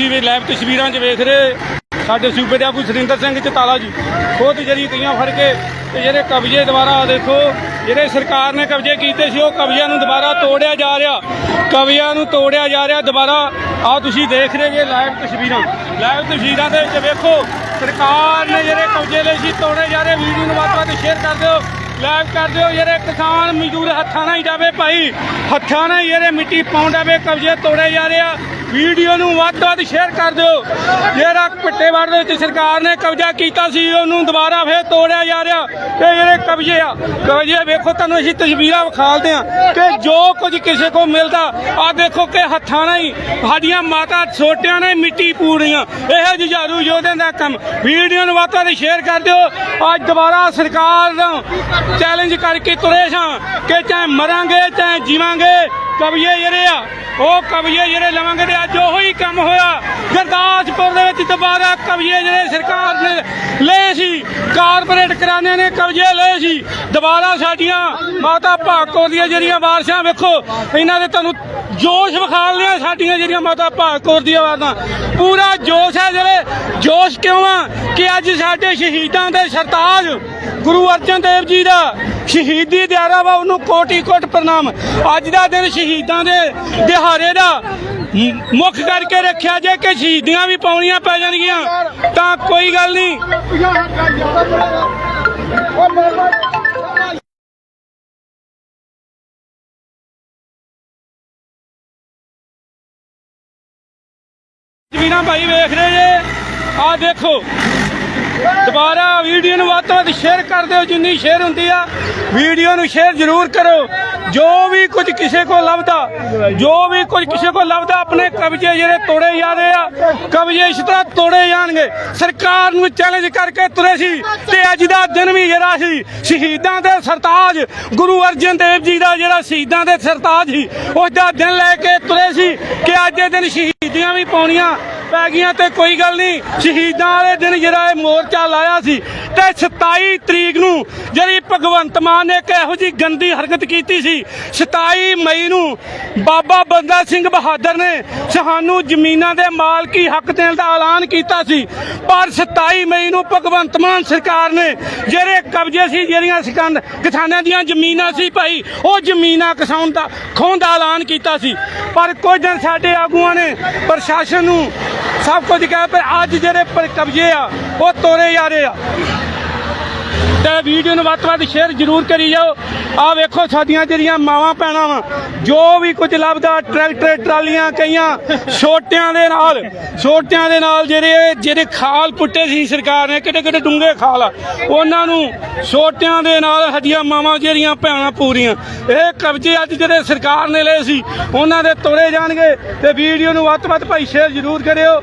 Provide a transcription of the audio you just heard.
ਤੁਸੀਂ ਵੀ ਲਾਈਵ ਤਸਵੀਰਾਂ 'ਚ ਵੇਖ ਰਹੇ ਸਾਡੇ ਸੂਬੇ ਦੇ ਆਗੂ ਸੁਰਿੰਦਰ ਸਿੰਘ ਚਤਾਲਾ ਜੀ, ਖੁਦ ਜਿਹੜੀ ਕਈਆਂ ਫੜ ਕੇ ਤੇ ਜਿਹੜੇ ਕਬਜ਼ੇ ਦੁਬਾਰਾ ਦੇਖੋ, ਜਿਹੜੇ ਸਰਕਾਰ ਨੇ ਕਬਜ਼ੇ ਕੀਤੇ ਸੀ, ਉਹ ਕਬਜ਼ਿਆਂ ਨੂੰ ਦੁਬਾਰਾ ਤੋੜਿਆ ਜਾ ਰਿਹਾ। ਕਬਜ਼ਿਆਂ ਨੂੰ ਤੋੜਿਆ ਜਾ ਰਿਹਾ ਦੁਬਾਰਾ। ਆ ਤੁਸੀਂ ਦੇਖ ਰਹੇ ਜੇ ਲਾਈਵ ਤਸਵੀਰਾਂ। ਲਾਈਵ ਤਸਵੀਰਾਂ ਦੇ ਵਿੱਚ ਵੇਖੋ, ਸਰਕਾਰ ਨੇ ਜਿਹੜੇ ਕਬਜ਼ੇ ਲਈ ਸੀ, ਤੋੜੇ ਜਾ ਰਹੇ। ਵੀਡੀਓ ਨੂੰ ਵੱਧ ਵੱਧ ਸ਼ੇਅਰ ਕਰ ਦਿਓ। ਲਾਈਵ ਕਰ ਦਿਓ। ਜਿਹੜੇ ਕਿਸਾਨ ਮਜ਼ਦੂਰ ਹੱਥਾਂ ਨਾਲ ਹੀ ਜਾਵੇ ਭਾਈ, ਹੱਥਾਂ ਨਾਲ ਹੀ ਜਿਹੜੇ ਮਿੱਟੀ ਪਾਉਣ ਜਾਵੇ, ਕਬਜ਼ੇ ਤੋੜੇ ਜਾ ਰਹੇ ਆ। ਵੀਡੀਓ ਨੂੰ ਵੱਧ ਤੋਂ ਵੱਧ ਸ਼ੇਅਰ ਕਰ ਦਿਓ। ਜਿਹੜਾ ਪਿੱਟੇਵਾੜ ਦੇ ਵਿੱਚ ਸਰਕਾਰ ਨੇ ਕਬਜ਼ਾ ਕੀਤਾ ਸੀ, ਉਹਨੂੰ ਦੁਬਾਰਾ ਫੇਰ ਤੋੜਿਆ ਜਾ ਰਿਹਾ। ਤੇ ਜਿਹੜੇ ਕਬਜ਼ੇ ਆ, ਕਬਜ਼ੇ ਵੇਖੋ, ਤੁਹਾਨੂੰ ਅਸੀਂ ਤਸਵੀਰਾਂ ਵਿਖਾਲਦੇ ਆ ਕਿ ਜੋ ਕੁਝ ਕਿਸੇ ਕੋ ਮਿਲਦਾ ਆ ਦੇਖੋ ਕਿ ਹੱਥਾਂ ਨਾਲ ਹੀ ਸਾਡੀਆਂ ਮਾਤਾ ਛੋਟਿਆਂ ਨੇ ਮਿੱਟੀ ਪੂੜ ਰਹੀਆਂ ਇਹ ਜੁਝਾਰੂ ਯੋਧਿਆਂ ਦਾ ਕੰਮ। ਵੀਡੀਓ ਨੂੰ ਵੱਧ ਤੋਂ ਵੱਧ ਸ਼ੇਅਰ ਕਰ ਦਿਓ। ਅੱਜ ਦੁਬਾਰਾ ਸਰਕਾਰ ਨੂੰ ਚੈਲੰਜ ਕਰਕੇ ਤੁਰੇ ਸਾਂ ਕਿ ਚਾਹੇ ਮਰਾਂਗੇ, ਚਾਹੇ ਜੀਵਾਂਗੇ ਕਬਜ਼ੇ ਜਿਹੜੇ ਆ, ਉਹ ਕਬਜ਼ੇ ਜਿਹੜੇ ਲਵਾਂਗੇ ਤੇ ਅੱਜ ਉਹੀ ਕੰਮ ਹੋਇਆ। ਗੁਰਦਾਸਪੁਰ ਦੇ ਵਿੱਚ ਦੁਬਾਰਾ ਕਬਜ਼ੇ ਜਿਹੜੇ ਸਰਕਾਰ ਨੇ ਲਏ ਸੀ, ਕਾਰਪੋਰੇਟ ਘਰਾਣਿਆਂ ਨੇ ਕਬਜ਼ੇ ਲਏ ਸੀ। ਦੁਬਾਰਾ ਸਾਡੀਆਂ ਮਾਤਾ ਭਾਗੋ ਦੀਆਂ ਜਿਹੜੀਆਂ ਵਾਰਸਾਂ ਵੇਖੋ, ਇਹਨਾਂ ਦੇ ਤੁਹਾਨੂੰ ਜੋਸ਼ ਵਿਖਾ ਲਿਆ ਸਾਡੀਆਂ ਜਿਹੜੀਆਂ ਮਾਤਾ ਭਾਗੋ ਦੀਆਂ ਵਾਰਸਾਂ। ਪੂਰਾ ਜੋਸ਼ ਹੈ ਜਿਹੜੇ, ਜੋਸ਼ ਕਿਉਂ ਆ? ਕਿ ਅੱਜ ਸਾਡੇ ਸ਼ਹੀਦਾਂ ਦੇ ਸਰਤਾਜ ਗੁਰੂ ਅਰਜਨ ਦੇਵ ਜੀ ਦਾ ਸ਼ਹੀਦੀ ਦਿਹਾੜਾ ਵਾ, ਉਹਨੂੰ ਕੋਟੀ ਕੋਟ ਪ੍ਰਣਾਮ। ਅੱਜ ਦਾ ਦਿਨ ਸ਼ਹੀਦਾਂ ਦੇ ਦਿਹਾੜੇ ਦਾ ਮੁੱਖ ਕਰਕੇ ਰੱਖਿਆ ਜੇ ਕਿ ਸ਼ਹੀਦੀਆਂ ਵੀ ਪਾਉਣੀਆਂ ਪੈ ਜਾਣਗੀਆਂ, ਤਾਂ ਕੋਈ ਗੱਲ ਨਹੀਂ। ਤਸਵੀਰਾਂ ਭਾਈ ਵੇਖ ਰਹੇ ਜੇ। ਆ ਦੇਖੋ ਦੁਬਾਰਾ ਵੀਡੀਓ ਨੂੰ ਵੱਧ ਤੋਂ ਵੱਧ ਸ਼ੇਅਰ ਕਰ ਦਿਓ, ਜਿੰਨੀ ਸ਼ੇਅਰ ਹੁੰਦੀ ਆ। ਵੀਡੀਓ ਨੂੰ ਸ਼ੇਅਰ ਜ਼ਰੂਰ ਕਰੋ। ਜੋ ਵੀ ਕੁਝ ਕਿਸੇ ਕੋ ਲੱਭਦਾ, ਜੋ ਵੀ ਕੁਝ ਕਿਸੇ ਕੋ ਲੱਭਦਾ, ਆਪਣੇ ਕਬਜ਼ੇ ਜਿਹੜੇ ਤੋੜੇ ਜਾ ਰਹੇ ਆ, ਕਬਜ਼ੇ ਇਸ ਤਰ੍ਹਾਂ ਤੋੜੇ ਜਾਣਗੇ। ਸਰਕਾਰ ਨੂੰ ਚੈਲੰਜ ਕਰਕੇ ਤੁਰੇ ਸੀ ਤੇ ਅੱਜ ਦਾ ਦਿਨ ਵੀ ਜਿਹੜਾ ਸੀ, ਸ਼ਹੀਦਾਂ ਦੇ ਸਰਤਾਜ, ਗੁਰੂ ਅਰਜਨ ਦੇਵ ਜੀ ਦਾ ਜਿਹੜਾ ਸ਼ਹੀਦਾਂ ਦੇ ਸਰਤਾਜ ਸੀ, ਉਸ ਦਾ ਦਿਨ ਲੈ ਕੇ ਤੁਰੇ ਸੀ ਕਿ ਅੱਜ ਦੇ ਦਿਨ ਸ਼ਹੀਦੀਆਂ ਵੀ ਪਾਉਣੀਆਂ ਪੈ ਗਈਆਂ ਤੇ ਕੋਈ ਗੱਲ ਨਹੀਂ, ਸ਼ਹੀਦਾਂ ਵਾਲੇ ਦਿਨ ਜਿਹੜਾ ਇਹ ਮੋਰਚਾ ਲਾਇਆ ਸੀ ਤੇ 27 ਤਰੀਕ ਨੂੰ ਜਿਹੜੀ ਭਗਵੰਤ ਮਾਨ ਨੇ ਇੱਕ ਇਹੋ ਜੀ ਗੰਦੀ ਹਰਕਤ ਕੀਤੀ ਸੀ 27 ਮਈ ਨੂੰ ਬਾਬਾ ਬੰਦਾ ਸਿੰਘ ਬਹਾਦਰ ਨੇ ਸਾਨੂੰ ਜ਼ਮੀਨਾਂ ਦੇ ਮਾਲਕੀ ਹੱਕ ਦੇਣ ਦਾ ਐਲਾਨ ਕੀਤਾ ਸੀ। ਪਰ 27 ਮਈ ਨੂੰ ਭਗਵੰਤ ਮਾਨ ਸਰਕਾਰ ਨੇ ਜਿਹੜੇ ਕਬਜ਼ੇ ਸੀ, ਜਿਹੜੀਆਂ ਸਿਕੰਦ ਕਿਸਾਨਾਂ ਦੀਆਂ ਜ਼ਮੀਨਾਂ ਸੀ ਭਾਈ, ਉਹ ਜ਼ਮੀਨਾਂ ਕਿਸਾਨ ਦਾ ਖੋਹਣ ਦਾ ਐਲਾਨ ਕੀਤਾ ਸੀ। ਪਰ ਕੁਝ ਦਿਨ ਸਾਡੇ ਆਗੂਆਂ ਨੇ ਪ੍ਰਸ਼ਾਸਨ ਨੂੰ ਸਭ ਕੁਝ ਕਿਹਾ, ਪਰ ਅੱਜ ਜਿਹੜੇ ਕਬਜ਼ੇ ਆ, ਉਹ ਤੋਰੇ ਜਾ ਰਹੇ ਆ। ਤੇ ਵੀਡੀਓ ਨੂੰ ਵੱਧ ਤੋਂ ਵੱਧ ਸ਼ੇਅਰ ਜ਼ਰੂਰ ਕਰੀ ਜਾਓ। ਆ ਵੇਖੋ ਸਾਡੀਆਂ ਜਿਹੜੀਆਂ ਮਾਵਾਂ ਭੈਣਾਂ ਵਾ, ਜੋ ਵੀ ਕੁਝ ਲੱਭਦਾ, ਟਰੈਕਟਰ, ਟਰਾਲੀਆਂ ਕਈਆਂ ਛੋਟਿਆਂ ਦੇ ਨਾਲ, ਛੋਟਿਆਂ ਦੇ ਨਾਲ ਜਿਹੜੇ ਜਿਹੜੇ ਖਾਲ ਪੁੱਟੇ ਸੀ ਸਰਕਾਰ ਨੇ ਕਿਤੇ ਕਿਤੇ ਡੂੰਘੇ ਖਾਲ ਆ। ਉਹਨਾਂ ਨੂੰ ਛੋਟਿਆਂ ਦੇ ਨਾਲ ਸਾਡੀਆਂ ਮਾਵਾਂ ਜਿਹੜੀਆਂ ਭੈਣਾਂ ਪੂਰੀਆਂ। ਇਹ ਕਬਜ਼ੇ ਅੱਜ ਜਿਹੜੇ ਸਰਕਾਰ ਨੇ ਲਏ ਸੀ, ਉਹਨਾਂ ਦੇ ਤੋੜੇ ਜਾਣਗੇ ਤੇ ਵੀਡੀਓ ਨੂੰ ਵੱਧ ਤੋਂ ਵੱਧ ਭਾਈ ਸ਼ੇਅਰ ਜ਼ਰੂਰ ਕਰਿਓ।